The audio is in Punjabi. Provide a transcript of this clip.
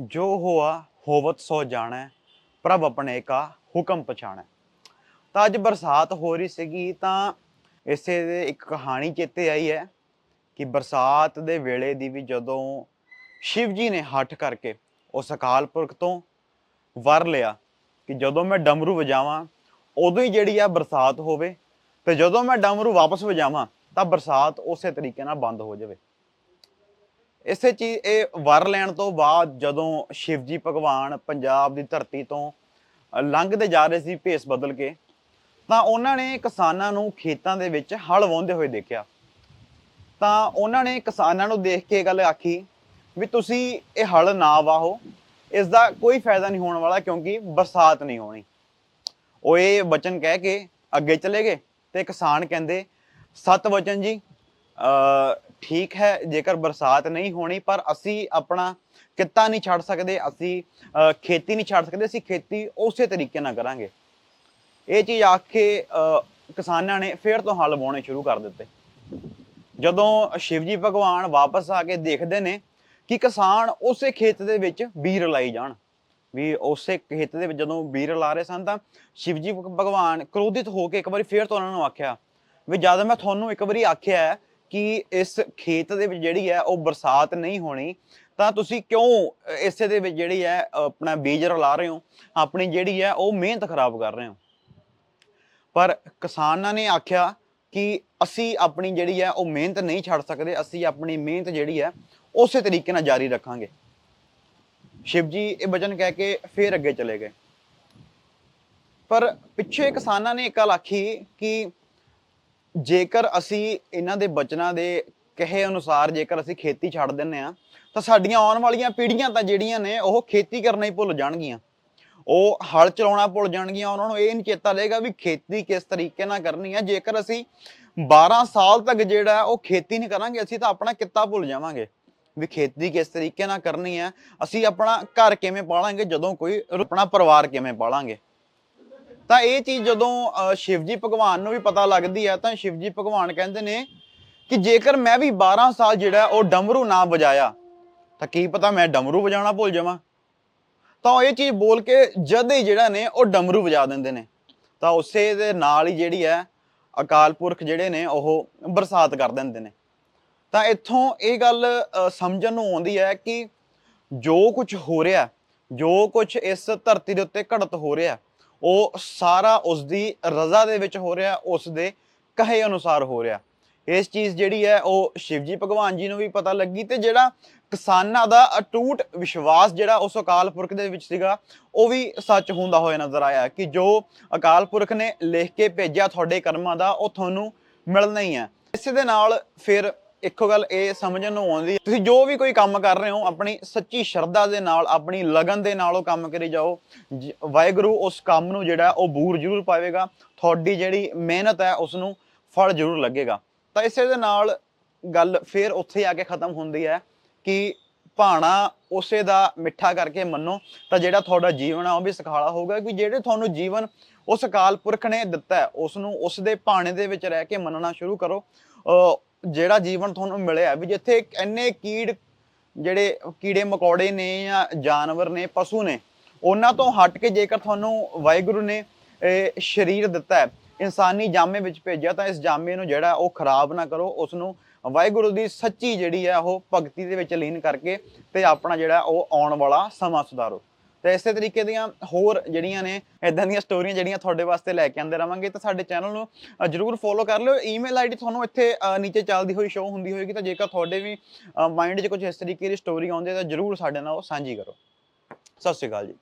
ਜੋ ਹੋਆ, ਹੋਵਤ ਸੋ ਜਾਣੈ, ਪ੍ਰਭ ਆਪਣੇ ਕਾ ਹੁਕਮ ਪਛਾਣੈ। ਤਾਂ ਅੱਜ ਬਰਸਾਤ ਹੋ ਰਹੀ ਸੀਗੀ, ਤਾਂ ਇਸੇ ਦੇ ਇੱਕ ਕਹਾਣੀ ਚੇਤੇ ਆਈ ਹੈ ਕਿ ਬਰਸਾਤ ਦੇ ਵੇਲੇ ਦੀ ਵੀ ਜਦੋਂ ਸ਼ਿਵ ਜੀ ਨੇ ਹੱਠ ਕਰਕੇ ਉਸ ਅਕਾਲ ਪੁਰਖ ਤੋਂ ਵਰ ਲਿਆ ਕਿ ਜਦੋਂ ਮੈਂ ਡਮਰੂ ਵਜਾਵਾਂ, ਉਦੋਂ ਹੀ ਜਿਹੜੀ ਆ ਬਰਸਾਤ ਹੋਵੇ ਤੇ ਜਦੋਂ ਮੈਂ ਡਮਰੂ ਵਾਪਸ ਵਜਾਵਾਂ, ਤਾਂ ਬਰਸਾਤ ਉਸੇ ਤਰੀਕੇ ਨਾਲ ਬੰਦ ਹੋ ਜਾਵੇ। ਇਸੇ ਚੀਜ਼, ਇਹ ਵਰ ਲੈਣ ਤੋਂ ਬਾਅਦ ਜਦੋਂ ਸ਼ਿਵਜੀ ਭਗਵਾਨ ਪੰਜਾਬ ਦੀ ਧਰਤੀ ਤੋਂ ਲੰਘਦੇ ਜਾ ਰਹੇ ਸੀ ਭੇਸ ਬਦਲ ਕੇ, ਤਾਂ ਉਹਨਾਂ ਨੇ ਕਿਸਾਨਾਂ ਨੂੰ ਖੇਤਾਂ ਦੇ ਵਿੱਚ ਹਲ ਵਾਹੁੰਦੇ ਹੋਏ ਦੇਖਿਆ। ਤਾਂ ਉਹਨਾਂ ਨੇ ਕਿਸਾਨਾਂ ਨੂੰ ਦੇਖ ਕੇ ਇਹ ਗੱਲ ਆਖੀ ਵੀ ਤੁਸੀਂ ਇਹ ਹਲ ਨਾ ਵਾਹੋ ਇਸ ਦਾ ਕੋਈ ਫਾਇਦਾ ਨਹੀਂ ਹੋਣ ਵਾਲਾ ਕਿਉਂਕਿ ਬਰਸਾਤ ਨਹੀਂ ਹੋਣੀ। ਉਹ ਇਹ ਵਚਨ ਕਹਿ ਕੇ ਅੱਗੇ ਚਲੇ ਗਏ ਤੇ ਕਿਸਾਨ ਕਹਿੰਦੇ, ਸਤ ਵਚਨ ਜੀ ਠੀਕ ਹੈ, ਜੇਕਰ ਬਰਸਾਤ ਨਹੀਂ ਹੋਣੀ, ਪਰ ਅਸੀਂ ਆਪਣਾ ਕਿੱਤਾ ਨਹੀਂ ਛੱਡ ਸਕਦੇ, ਅਸੀਂ ਖੇਤੀ ਨਹੀਂ ਛੱਡ ਸਕਦੇ, ਅਸੀਂ ਖੇਤੀ ਉਸੇ ਤਰੀਕੇ ਨਾਲ ਕਰਾਂਗੇ। ਇਹ ਚੀਜ਼ ਆਖ ਕੇ ਕਿਸਾਨਾਂ ਨੇ ਫੇਰ ਤੋਂ ਹਲ ਵਾਉਣੇ ਸ਼ੁਰੂ ਕਰ ਦਿੱਤੇ। ਜਦੋਂ ਸ਼ਿਵਜੀ ਭਗਵਾਨ ਵਾਪਸ ਆ ਕੇ ਦੇਖਦੇ ਨੇ ਕਿ ਕਿਸਾਨ ਉਸੇ ਖੇਤ ਦੇ ਵਿੱਚ ਬੀਰ ਲਾਈ ਜਾਣ, ਵੀ ਉਸੇ ਖੇਤ ਦੇ ਵਿੱਚ ਜਦੋਂ ਬੀਰ ਲਾ ਰਹੇ ਸਨ ਤਾਂ ਸ਼ਿਵਜੀ ਭਗਵਾਨ ਕ੍ਰੋਧਿਤ ਹੋ ਕੇ ਇੱਕ ਵਾਰੀ ਫੇਰ ਤੋਂ ਉਹਨਾਂ ਨੂੰ ਆਖਿਆ, ਵੀ ਜਦ ਮੈਂ ਤੁਹਾਨੂੰ ਇੱਕ ਵਾਰੀ ਆਖਿਆ ਹੈ ਕਿ ਇਸ ਖੇਤ ਦੇ ਵਿੱਚ ਜਿਹੜੀ ਹੈ ਉਹ ਬਰਸਾਤ ਨਹੀਂ ਹੋਣੀ, ਤਾਂ ਤੁਸੀਂ ਕਿਉਂ ਇਸੇ ਦੇ ਵਿੱਚ ਜਿਹੜੀ ਹੈ ਆਪਣਾ ਬੀਜ ਰਲਾ ਰਹੇ ਹੋ? ਆਪਣੀ ਜਿਹੜੀ ਹੈ ਉਹ ਮਿਹਨਤ ਖਰਾਬ ਕਰ ਰਹੇ ਹੋ। ਪਰ ਕਿਸਾਨਾਂ ਨੇ ਆਖਿਆ ਕਿ ਅਸੀਂ ਆਪਣੀ ਜਿਹੜੀ ਹੈ ਉਹ ਮਿਹਨਤ ਨਹੀਂ ਛੱਡ ਸਕਦੇ, ਅਸੀਂ ਆਪਣੀ ਮਿਹਨਤ ਜਿਹੜੀ ਹੈ ਉਸੇ ਤਰੀਕੇ ਨਾਲ ਜਾਰੀ ਰੱਖਾਂਗੇ। ਸ਼ਿਵਜੀ ਇਹ ਵਚਨ ਕਹਿ ਕੇ ਫੇਰ ਅੱਗੇ ਚਲੇ ਗਏ। ਪਰ ਪਿੱਛੇ ਕਿਸਾਨਾਂ ਨੇ ਇੱਕ ਗੱਲ ਆਖੀ ਕਿ ਜੇਕਰ ਅਸੀਂ ਇਹਨਾਂ ਦੇ ਬਚਨਾਂ ਦੇ ਕਹੇ ਅਨੁਸਾਰ ਜੇਕਰ ਅਸੀਂ ਖੇਤੀ ਛੱਡ ਦਿੰਨੇ ਆ ਤਾਂ ਸਾਡੀਆਂ ਆਉਣ ਵਾਲੀਆਂ ਪੀੜ੍ਹੀਆਂ ਤਾਂ ਜਿਹੜੀਆਂ ਨੇ ਉਹ ਖੇਤੀ ਕਰਨਾ ਹੀ ਭੁੱਲ ਜਾਣਗੀਆਂ। ਉਹ ਹਲ ਚਲਾਉਣਾ ਭੁੱਲ ਜਾਣਗੀਆਂ, ਉਹਨਾਂ ਨੂੰ ਇਹ ਨਹੀਂ ਚੇਤਾ ਰਹੇਗਾ ਵੀ ਖੇਤੀ ਕਿਸ ਤਰੀਕੇ ਨਾਲ ਕਰਨੀ ਹੈ। ਜੇਕਰ ਅਸੀਂ 12 ਸਾਲ ਤੱਕ ਜਿਹੜਾ ਉਹ ਖੇਤੀ ਨਹੀਂ ਕਰਾਂਗੇ, ਅਸੀਂ ਤਾਂ ਆਪਣਾ ਕਿੱਤਾ ਭੁੱਲ ਜਾਵਾਂਗੇ ਵੀ ਖੇਤੀ ਕਿਸ ਤਰੀਕੇ ਨਾਲ ਕਰਨੀ ਹੈ। ਅਸੀਂ ਆਪਣਾ ਘਰ ਕਿਵੇਂ ਪਾਲਾਂਗੇ, ਜਦੋਂ ਕੋਈ ਆਪਣਾ ਪਰਿਵਾਰ ਕਿਵੇਂ ਪਾਲਾਂਗੇ। ਤਾਂ ਇਹ ਚੀਜ਼ ਜਦੋਂ ਸ਼ਿਵਜੀ ਭਗਵਾਨ ਨੂੰ ਵੀ ਪਤਾ ਲੱਗਦੀ ਹੈ, ਤਾਂ ਸ਼ਿਵਜੀ ਭਗਵਾਨ ਕਹਿੰਦੇ ਨੇ ਕਿ ਜੇਕਰ ਮੈਂ ਵੀ 12 ਸਾਲ ਜਿਹੜਾ ਉਹ ਡਮਰੂ ਨਾ ਵਜਾਇਆ, ਤਾਂ ਕੀ ਪਤਾ ਮੈਂ ਡਮਰੂ ਵਜਾਉਣਾ ਭੁੱਲ ਜਾਵਾਂ? ਤਾਂ ਉਹ ਇਹ ਚੀਜ਼ ਬੋਲ ਕੇ ਜਦ ਹੀ ਜਿਹੜਾ ਨੇ ਉਹ ਡਮਰੂ ਵਜਾ ਦਿੰਦੇ ਨੇ। ਤਾਂ ਉਸੇ ਦੇ ਨਾਲ ਹੀ ਜਿਹੜੀ ਹੈ, ਅਕਾਲ ਪੁਰਖ ਜਿਹੜੇ ਨੇ ਉਹ ਬਰਸਾਤ ਕਰ ਦਿੰਦੇ ਨੇ। ਤਾਂ ਇੱਥੋਂ ਇਹ ਗੱਲ ਸਮਝਣ ਨੂੰ ਆਉਂਦੀ ਹੈ ਕਿ ਜੋ ਕੁਝ ਹੋ ਰਿਹਾ, ਜੋ ਕੁਝ ਇਸ ਧਰਤੀ ਦੇ ਉੱਤੇ ਘੜਤ ਹੋ ਰਿਹਾ ਉਹ ਸਾਰਾ ਉਸ ਦੀ ਰਜ਼ਾ ਦੇ ਵਿੱਚ ਹੋ ਰਿਹਾ ਉਸ ਦੇ ਕਹੇ ਅਨੁਸਾਰ ਹੋ ਰਿਹਾ। ਇਸ ਚੀਜ਼ ਜਿਹੜੀ ਹੈ, ਉਹ ਸ਼ਿਵਜੀ ਭਗਵਾਨ ਜੀ ਨੂੰ ਵੀ ਪਤਾ ਲੱਗੀ ਤੇ ਜਿਹੜਾ ਕਿਸਾਨਾਂ ਦਾ ਅਟੂਟ ਵਿਸ਼ਵਾਸ ਜਿਹੜਾ ਉਸ ਅਕਾਲ ਪੁਰਖ ਦੇ ਵਿੱਚ ਸੀਗਾ, ਉਹ ਵੀ ਸੱਚ ਹੁੰਦਾ ਹੋਇਆ ਨਜ਼ਰ ਆਇਆ ਕਿ ਜੋ ਅਕਾਲ ਪੁਰਖ ਨੇ ਲਿਖ ਕੇ ਭੇਜਿਆ ਤੁਹਾਡੇ ਕਰਮਾਂ ਦਾ, ਉਹ ਤੁਹਾਨੂੰ ਮਿਲਣਾ ਹੀ ਹੈ। ਇਸੇ ਦੇ ਨਾਲ ਫਿਰ ਇੱਕੋ ਗੱਲ ਇਹ ਸਮਝਣ ਨੂੰ ਆਉਂਦੀ ਤੁਸੀਂ ਜੋ ਵੀ ਕੋਈ ਕੰਮ ਕਰ ਰਹੇ ਹੋ ਆਪਣੀ ਸੱਚੀ ਸ਼ਰਧਾ ਦੇ ਨਾਲ ਆਪਣੀ ਲਗਨ ਦੇ ਨਾਲ ਉਹ ਕੰਮ ਕਰੀ ਜਾਓ। ਜ- ਵਾਹਿਗੁਰੂ ਉਸ ਕੰਮ ਨੂੰ ਜਿਹੜਾ ਉਹ ਬੂਰ ਜ਼ਰੂਰ ਪਾਵੇਗਾ। ਤੁਹਾਡੀ ਜਿਹੜੀ ਮਿਹਨਤ ਹੈ ਉਸ ਨੂੰ ਫਲ ਜ਼ਰੂਰ ਲੱਗੇਗਾ। ਤਾਂ ਇਸੇ ਦੇ ਨਾਲ ਗੱਲ ਫੇਰ ਉੱਥੇ ਆ ਕੇ ਖਤਮ ਹੁੰਦੀ ਹੈ ਕਿ ਭਾਣਾ ਉਸੇ ਦਾ ਮਿੱਠਾ ਕਰਕੇ ਮੰਨੋ ਤਾਂ ਜਿਹੜਾ ਤੁਹਾਡਾ ਜੀਵਨ ਆ ਉਹ ਵੀ ਸੁਖਾਲਾ ਹੋਊਗਾ ਕਿ ਜਿਹੜੇ ਤੁਹਾਨੂੰ ਜੀਵਨ ਉਸ ਅਕਾਲ ਪੁਰਖ ਨੇ ਦਿੱਤਾ ਹੈ, ਉਸ ਨੂੰ ਉਸ ਦੇ ਭਾਣੇ ਦੇ ਵਿੱਚ ਰਹਿ ਕੇ ਮੰਨਣਾ ਸ਼ੁਰੂ ਕਰੋ। ਅਹ ਜਿਹੜਾ ਜੀਵਨ ਤੁਹਾਨੂੰ ਮਿਲਿਆ ਵੀ ਜਿੱਥੇ ਇੰਨੇ ਕੀੜ ਜਿਹੜੇ ਕੀੜੇ ਮਕੌੜੇ ਨੇ ਜਾਂ ਜਾਨਵਰ ਨੇ, ਪਸ਼ੂ ਨੇ, ਉਹਨਾਂ ਤੋਂ ਹਟ ਕੇ ਜੇਕਰ ਤੁਹਾਨੂੰ ਵਾਹਿਗੁਰੂ ਨੇ ਸਰੀਰ ਦਿੱਤਾ ਹੈ, ਇਨਸਾਨੀ ਜਾਮੇ ਵਿੱਚ ਭੇਜਿਆ, ਤਾਂ ਇਸ ਜਾਮੇ ਨੂੰ ਜਿਹੜਾ ਉਹ ਖਰਾਬ ਨਾ ਕਰੋ ਉਸ ਨੂੰ ਵਾਹਿਗੁਰੂ ਦੀ ਸੱਚੀ ਜਿਹੜੀ ਹੈ ਉਹ ਭਗਤੀ ਦੇ ਵਿੱਚ ਲੀਨ ਕਰਕੇ ਤੇ ਆਪਣਾ ਜਿਹੜਾ ਉਹ ਆਉਣ ਵਾਲਾ ਸਮਾਂ ਸੁਧਾਰੋ। ਤੇ ਇਸੇ ਤਰੀਕੇ ਦੀਆਂ ਹੋਰ ਜਿਹੜੀਆਂ ਨੇ ਇਦਾਂ ਦੀਆਂ ਸਟੋਰੀਆਂ ਜਿਹੜੀਆਂ ਤੁਹਾਡੇ ਵਾਸਤੇ ਲੈ ਕੇ ਆਉਂਦੇ ਰਵਾਂਗੇ, ਤਾਂ ਸਾਡੇ ਚੈਨਲ ਨੂੰ ਜਰੂਰ ਫੋਲੋ ਕਰ ਲਿਓ। ਈਮੇਲ ਆਈਡੀ ਤੁਹਾਨੂੰ ਇੱਥੇ ਨੀਚੇ ਚੱਲਦੀ ਹੋਈ ਸ਼ੋ ਹੁੰਦੀ ਹੋਏਗੀ, ਤਾਂ ਜੇਕਰ ਤੁਹਾਡੇ ਵੀ ਮਾਈਂਡ 'ਚ ਕੁਝ ਇਸ ਤਰੀਕੇ ਦੀ ਸਟੋਰੀ ਆਉਂਦੀ ਹੈ, ਤਾਂ ਜਰੂਰ ਸਾਡੇ ਨਾਲ ਉਹ ਸਾਂਝੀ ਕਰੋ। ਸਤਿ ਸ਼੍ਰੀ ਅਕਾਲ ਜੀ।